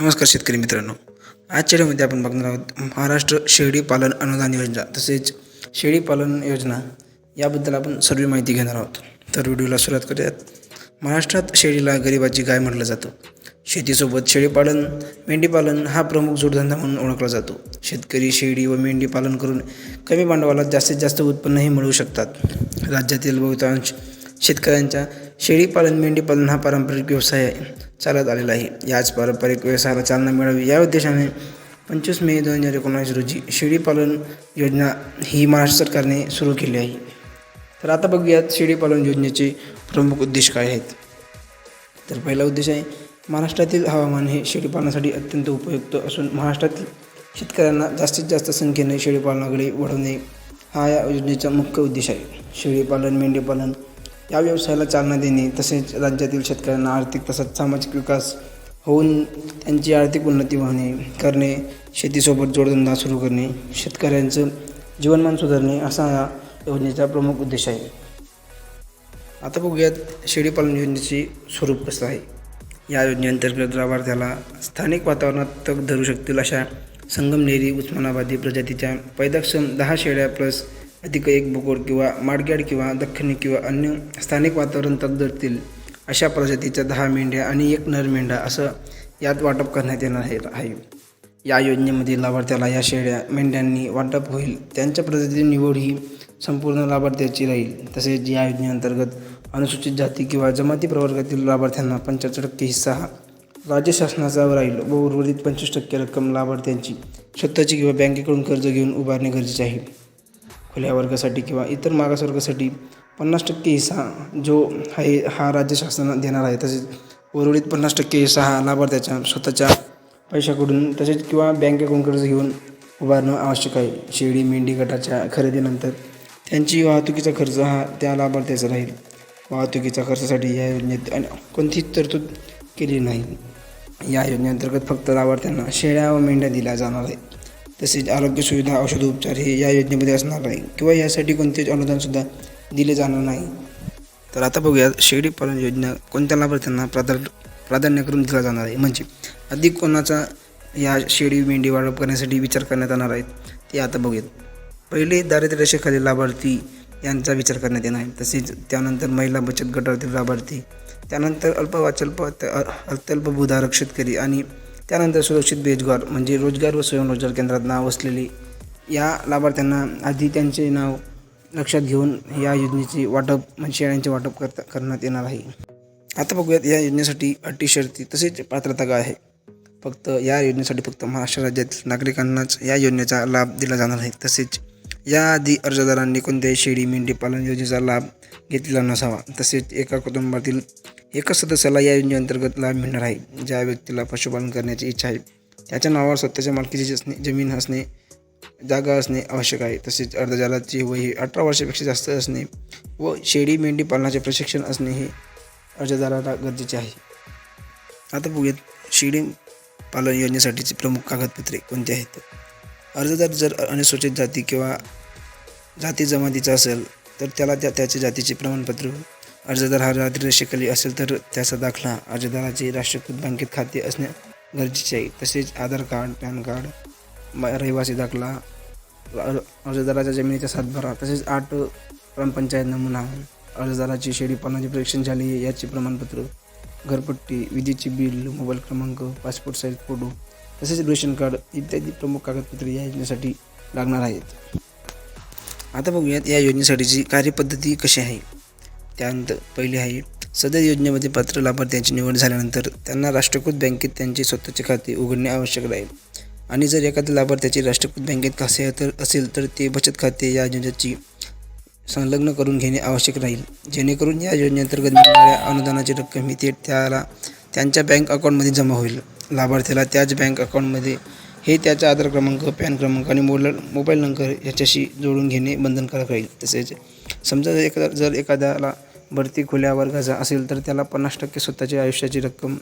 नमस्कार शेतकरी मित्रांनो. आजच्या व्हिडिओमध्ये आपण बघणार आहोत महाराष्ट्र शेळी पालन अनुदान योजना तसेच शेळी पालन योजना याबद्दल आपण सर्व माहिती घेणार आहोत. तर व्हिडिओला सुरुवात करूयात. महाराष्ट्रात शेळीला गरिबाची गाय म्हटलं जातं. शेतीसोबत शेळीपालन मेंढीपालन हा प्रमुख जोडधंदा म्हणून ओळखला जातो. शेतकरी शेळी व मेंढी पालन करून कमी भांडवलात जास्तीत जास्त उत्पन्नही मिळवू शकतात. राज्यातील बहुतांश शेतकऱ्यांच्या शेळीपालन मेंढीपालन हा पारंपरिक व्यवसाय चालत आलेला आहे. याच पारंपरिक व्यवसायाला चालना मिळावी या उद्देशाने पंचवीस मे दोन हजार एकोणावीस रोजी शेळीपालन योजना ही महाराष्ट्र सरकारने सुरू केली आहे. तर आता बघूयात शेळीपालन योजनेचे प्रमुख उद्देश काय आहेत. तर पहिला उद्देश आहे महाराष्ट्रातील हवामान हे शेळीपालनासाठी अत्यंत उपयुक्त असून महाराष्ट्रातील शेतकऱ्यांना जास्तीत जास्त संख्येने शेळीपालनाकडे वळवणे हा या योजनेचा मुख्य उद्देश आहे. शेळीपालन मेंढीपालन या व्यवसायाला चालना देणे तसेच राज्यातील शेतकऱ्यांना आर्थिक तसंच सामाजिक विकास होऊन त्यांची आर्थिक उन्नती होणे करणे शेतीसोबत जोडधंदा सुरू करणे शेतकऱ्यांचं जीवनमान सुधारणे असा या योजनेचा प्रमुख उद्देश आहे. आता बघूयात शेळीपालन योजनेचे स्वरूप कसं आहे. या योजनेअंतर्गत लाभार्थ्याला स्थानिक वातावरणात तग धरू शकतील अशा संगमनेरी उस्मानाबादी प्रजातीच्या पैदाक्षम दहा शेळ्या प्लस अधिक एक बोकड किंवा माडग्याड किंवा दख्खनी किंवा अन्य स्थानिक वातावरण तग अशा प्रजातीच्या दहा मेंढ्या आणि एक नर मेंढा असं यात वाटप करण्यात येणार आहे. आहे. या योजनेमध्ये लाभार्थ्याला या शेळ्या मेंढ्यांनी वाटप होईल. त्यांच्या प्रजातीची निवड ही संपूर्ण लाभार्थ्याची राहील. तसेच या योजनेअंतर्गत अनुसूचित जाती किंवा जमाती प्रवर्गातील लाभार्थ्यांना पंच्याहत्तर टक्के हिस्सा हा राज्य शासनाचा राहील व उर्वरित पंचवीस टक्के रक्कम लाभार्थ्यांची स्वतःची किंवा बँकेकडून कर्ज घेऊन उभारणे गरजेचे आहे. खुल्या वर्गासाठी किंवा इतर मागासवर्गासाठी पन्नास टक्के हिस्सा जो आहे हा राज्य शासनानं देणार आहे. तसेच उर्वरित पन्नास टक्के हिस्सा हा लाभार्थ्याच्या स्वतःच्या पैशाकडून तसेच किंवा बँकेकडून कर्ज घेऊन उभारणं आवश्यक आहे. शेळी मेंढी गटाच्या खरेदीनंतर त्यांची वाहतुकीचा खर्च हा त्या लाभार्थ्याचा राहील. वाहतुकीच्या खर्चासाठी या योजनेत कोणतीच तरतूद केली नाही. या योजनेअंतर्गत फक्त लाभार्थ्यांना शेळ्या व मेंढ्या दिल्या जाणार आहेत. तसेच आरोग्य सुविधा औषधोपचार हे या योजनेमध्ये असणार आहे किंवा यासाठी कोणतेच अनुदानसुद्धा दिले जाणार नाही तर आता बघूयात शेळी पालन योजना कोणत्या लाभार्थ्यांना प्राधान्य प्राधान्य करून दिला जाणार आहे म्हणजे अधिक कोणाचा या शेळी मेंढी वाढप करण्यासाठी विचार करण्यात येणार आहेत ते आता बघूयात पहिले दारिद्र्यरेषेखालील लाभार्थी यांचा विचार करण्यात येणार आहे तसेच त्यानंतर महिला बचत गटातील लाभार्थी त्यानंतर अल्पवाचल्प अत्यल्पभूधारक शेतकरी आणि त्यानंतर सुरक्षित बेरोजगार म्हणजे रोजगार व स्वयंरोजगार केंद्रात नाव असलेली या लाभार्थ्यांना आधी त्यांचे नाव लक्षात घेऊन या योजनेचे वाटप म्हणजे शेळ्यांचे वाटप करता करण्यात येणार आहे. आता बघूयात या योजनेसाठी अटी शर्ती तसेच पात्रता काय आहे? फक्त या योजनेसाठी फक्त महाराष्ट्र राज्यातील नागरिकांनाच या योजनेचा लाभ दिला जाणार आहे. तसेच याआधी अर्जदारांनी कोणत्याही शेळी मेंढी पालन योजनेचा लाभ घेतलेला नसावा. तसेच एका कुटुंबातील एका सदस्याला या योजनेअंतर्गत लाभ मिळणार आहे. ज्या व्यक्तीला पशुपालन करण्याची इच्छा आहे त्याच्या नावावर स्वतःच्या मालकीची असणे जमीन असणे जागा असणे आवश्यक आहे. तसेच अर्धजालाची वय हे अठरा वर्षापेक्षा जास्त असणे व शेळी मेंढी पालनाचे प्रशिक्षण असणे हे अर्जदाराला गरजेचे आहे. आता बघूयात शेळी पालन योजनेसाठीची प्रमुख कागदपत्रे कोणती आहेत? अर्जदार जर अनुसूचित जाती किंवा जाती जमातीचा असेल तर त्याला त्या त्याच्या जातीचे प्रमाणपत्र अर्जदार हा राजरेषेखाली असेल तर त्याचा दाखला अर्जदाराचे राष्ट्रीयकृत बँकेत खाते असणे गरजेचे आहे. तसेच आधार कार्ड पॅन कार्ड रहिवासी दाखला अर्जदाराच्या जमिनीचा सातबारा तसेच आठ ग्रामपंचायत नमुना अर्जदाराची शेळीपालनाचे परीक्षण झाले याचे प्रमाणपत्र घरपट्टी विजेचे बिल मोबाईल क्रमांक पासपोर्ट साईज फोटो तसेच रेशन कार्ड इत्यादी प्रमुख कागदपत्रे या योजनेसाठी लागणार आहेत. आता बघूयात या योजनेसाठीची कार्यपद्धती कशी आहे. त्यानंतर पहिली आहे सदर योजनेमध्ये पात्र लाभार्थ्यांची निवड झाल्यानंतर त्यांना राष्ट्रकृत बँकेत त्यांचे स्वतःचे खाते उघडणे आवश्यक राहील. आणि जर एखाद्या लाभार्थ्याचे राष्ट्रकृत बँकेत खाते तर असेल तर ते बचत खाते या योजनेची संलग्न करून घेणे आवश्यक राहील. जेणेकरून या योजनेअंतर्गत मिळणाऱ्या अनुदानाची रक्कम ही थेट त्याला त्यांच्या बँक अकाउंटमध्ये जमा होईल. लाभार्थ्याला त्याच बँक अकाउंटमध्ये हे त्याचा आधार क्रमांक पॅन क्रमांक आणि मोडल मोबाईल नंबर याच्याशी जोडून घेणे बंधनकारक राहील. तसेच समजा जर एखादा जर एखाद्याला भरती खुल्या वर्गाचा असेल तर त्याला पन्नास टक्के स्वतःच्या आयुष्याची रक्कम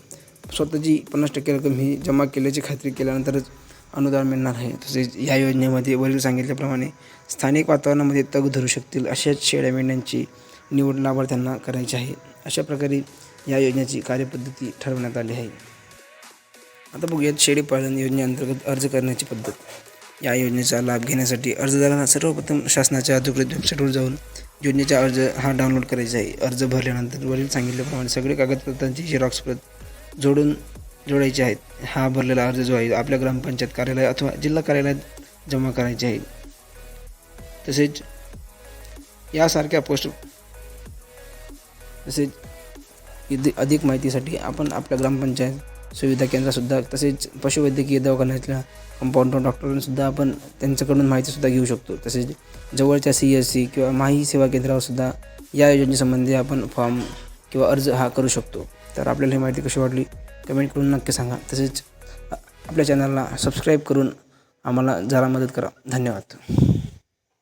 स्वतःची पन्नास टक्के रक्कम ही जमा केल्याची खात्री केल्यानंतरच अनुदान मिळणार आहे. तसेच या योजनेमध्ये वरील सांगितल्याप्रमाणे स्थानिक वातावरणामध्ये तग धरू शकतील अशाच शेळ्या मेंढ्यांची निवड लाभार्थ्यांना करायची आहे. अशा प्रकारे या योजनेची कार्यपद्धती ठरवण्यात आली आहे. आता बघूयात शेळीपालन योजनेअंतर्गत अर्ज करण्याची पद्धत. या योजनेचा लाभ घेण्यासाठी अर्जदारांना सर्वप्रथम शासनाच्या अधिकृत वेबसाईटवर जाऊन योजनेचा अर्ज हा डाउनलोड करायचा आहे. अर्ज भरल्यानंतर वरील सांगितल्याप्रमाणे सगळे कागदपत्रांची झेरॉक्स प्रत जोडून जोडायचे आहेत. हा भरलेला अर्ज जो आहे आपल्या ग्रामपंचायत कार्यालय अथवा जिल्हा कार्यालयात जमा करायचे आहे. तसेच यासारख्या पोस्ट तसेच अधिक माहितीसाठी आपण आपल्या ग्रामपंचायत सुविधा केंद्रासुद्धा तसेच पशुवैद्यकीय दवाखान्यातल्या कंपाऊंडर डॉक्टरांसुद्धा आपण त्यांच्याकडून माहितीसुद्धा घेऊ शकतो. तसेच जवळच्या सी एस सी किंवा माही सेवा केंद्रावरसुद्धा या योजनेसंबंधी आपण फॉर्म किंवा अर्ज हा करू शकतो. तर आपल्याला ही माहिती कशी वाटली? कमेंट करून नक्की सांगा. तसेच आपल्या चॅनलला सबस्क्राईब करून आम्हाला जरा मदत करा. धन्यवाद.